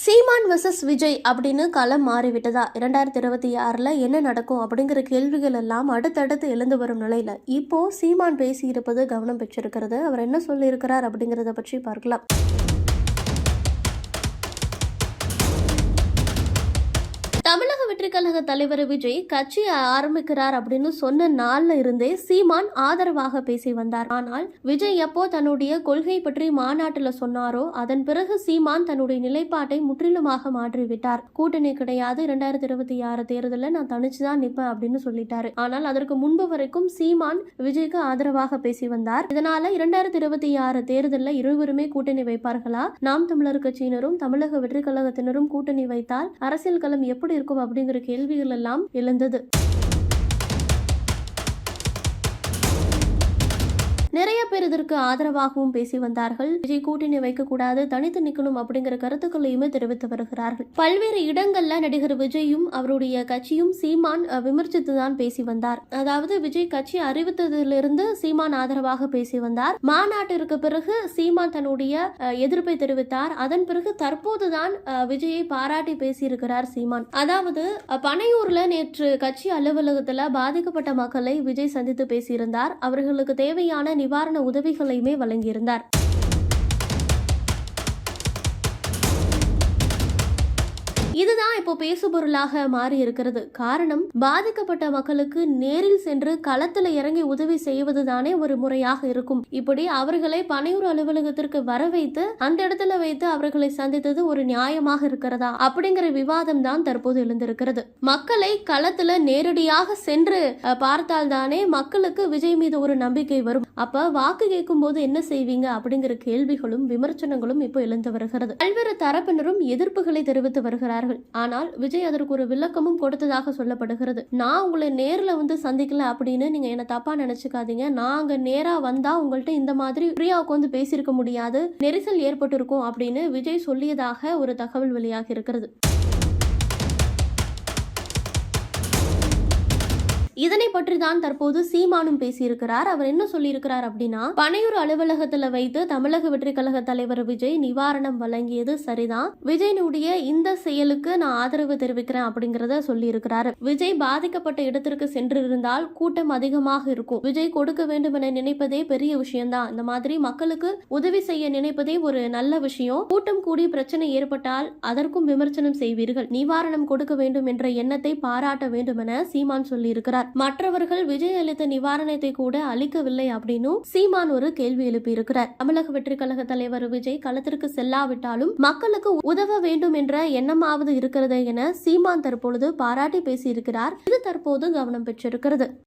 சீமான் versus Vijay அப்படின்னு களம் மாறிவிட்டதா? இரண்டாயிரத்தி இருபத்தி ஆறில் என்ன நடக்கும் அப்படிங்கிற கேள்விகள் எல்லாம் அடுத்தடுத்து எழுந்து வரும் நிலையில இப்போ சீமான் பேசியிருப்பது கவனம் பெற்றிருக்கிறது. அவர் என்ன சொல்லியிருக்கிறார் அப்படிங்கிறத பற்றி பார்க்கலாம். தமிழக வெற்றி கழக தலைவர் விஜய். கட்சி ஆரம்பிக்கிறார் அப்படின்னு சொன்ன நாள்ல இருந்தே சீமான் ஆதரவாக பேசி வந்தார். ஆனால் விஜய் எப்போ தன்னுடைய கொள்கை பற்றி மாநாட்டுல சொன்னாரோ அதன் பிறகு சீமான் தன்னுடைய நிலைப்பாட்டை முற்றிலுமாக மாற்றிவிட்டார். கூட்டணி கிடையாது இரண்டாயிரத்தி இருபத்தி ஆறு தேர்தலில் நான் தனிச்சு தான் நிப்பேன் அப்படின்னு சொல்லிட்டாரு. ஆனால் அதற்கு முன்பு வரைக்கும் சீமான் விஜய்க்கு ஆதரவாக பேசி வந்தார். இதனால இரண்டாயிரத்தி இருபத்தி ஆறு தேர்தலில் இருவருமே கூட்டணி வைப்பார்களா? நாம் தமிழர் கட்சியினரும் தமிழக வெற்றி கழகத்தினரும் கூட்டணி வைத்தால் அரசியல் களம் எப்படி இருக்கும் அப்படின்னு அப்படிங்கிற கேள்விகள் எல்லாம் எழுந்தது. நிறைய பேர் ஆதரவாகவும் பேசி வந்தார்கள். விஜய் கூட்டணி வைக்கக்கூடாது தனித்து நிக்கணும் அப்படிங்கிற கருத்துக்களையுமே தெரிவித்து வருகிறார்கள். பல்வேறு இடங்கள்ல நடிகர் விஜயும் அவருடைய கட்சியும் சீமான் விமர்சித்து விமர்சித்துதான் பேசி வந்தார். அதாவது விஜய் கட்சி அறிவித்ததிலிருந்து சீமான் ஆதரவாக பேசி வந்தார். மாநாட்டிற்கு பிறகு சீமான் தன்னுடைய எதிர்ப்பை தெரிவித்தார். அதன் பிறகு தற்போதுதான் விஜயை பாராட்டி பேசியிருக்கிறார் சீமான். அதாவது பனையூர்ல நேற்று கட்சி அலுவலகத்துல பாதிக்கப்பட்ட மக்களை விஜய் சந்தித்து பேசியிருந்தார். அவர்களுக்கு தேவையான நிவாரண உதவிகளையுமே வழங்கியிருந்தார். இதுதான் இப்போ பேசுபொருளாக மாறி இருக்கிறது காரணம் பாதிக்கப்பட்ட மக்களுக்கு நேரில் சென்று களத்துல இறங்கி உதவி செய்வது தானே ஒரு முறையாக இருக்கும். இப்படி அவர்களை பனையூர் அலுவலகத்திற்கு வர வைத்து அந்த இடத்துல வைத்து அவர்களை சந்தித்தது ஒரு நியாயமாக இருக்கிறதா? அப்படிங்கிற விவாதம் தான் தற்போது எழுந்திருக்கிறது. மக்களை களத்துல நேரடியாக சென்று பார்த்தால் பார்த்தால்தானே மக்களுக்கு விஜய் மீது ஒரு நம்பிக்கை வரும். அப்ப வாக்கு கேட்கும் போது என்ன செய்வீங்க? அப்படிங்கிற கேள்விகளும் விமர்சனங்களும் இப்போ எழுந்து வருகிறது. பல்வேறு தரப்பினரும் எதிர்ப்புகளை தெரிவித்து வருகிறார்கள். ஆனால் விஜய் அதற்கு ஒரு விளக்கமும் கொடுத்ததாக சொல்லப்படுகிறது. நான் உங்களை நேர்ல வந்து சந்திக்கல அப்படின்னு நீங்க என்ன தப்பா நினைச்சுக்காதீங்க. நான் அங்க நேரா வந்தா உங்கள்ட்ட இந்த மாதிரி ஃப்ரீயா உட்காந்து பேசியிருக்க முடியாது. நெரிசல் ஏற்பட்டிருக்கும் அப்படின்னு விஜய் சொல்லியதாக ஒரு தகவல் வெளியாகி இருக்கிறது. இதனை பற்றி தான் தற்போது சீமானும் பேசியிருக்கிறார். அவர் என்ன சொல்லியிருக்கிறார் அப்படின்னா பனையூர் அலுவலகத்தில் வைத்து தமிழக வெற்றி கழக தலைவர் விஜய் நிவாரணம் வழங்கியது சரிதான். விஜயனுடைய இந்த செயலுக்கு நான் ஆதரவு தெரிவிக்கிறேன் அப்படிங்கறத சொல்லியிருக்கிறாரு. விஜய் பாதிக்கப்பட்ட இடத்திற்கு சென்றிருந்தால் கூட்டம் அதிகமாக இருக்கும். விஜய் கொடுக்க வேண்டும் என நினைப்பதே பெரிய விஷயம்தான். இந்த மாதிரி மக்களுக்கு உதவி செய்ய நினைப்பதே ஒரு நல்ல விஷயம். கூட்டம் கூடி பிரச்சனை ஏற்பட்டால் அதற்கும் விமர்சனம் செய்வீர்கள். நிவாரணம் கொடுக்க வேண்டும் என்ற எண்ணத்தை பாராட்ட வேண்டும் என சீமான் சொல்லியிருக்கிறார். மற்றவர்கள் விஜய் அளித்த நிவாரணத்தை கூட அளிக்கவில்லை அப்படின்னும் சீமான் ஒரு கேள்வி எழுப்பியிருக்கிறார். தமிழக வெற்றி கழக தலைவர் விஜய் களத்திற்கு செல்லாவிட்டாலும் மக்களுக்கு உதவ வேண்டும் என்ற எண்ணமாவது இருக்கிறது என சீமான் தற்பொழுது பாராட்டி பேசியிருக்கிறார். இது தற்போது கவனம் பெற்றிருக்கிறது.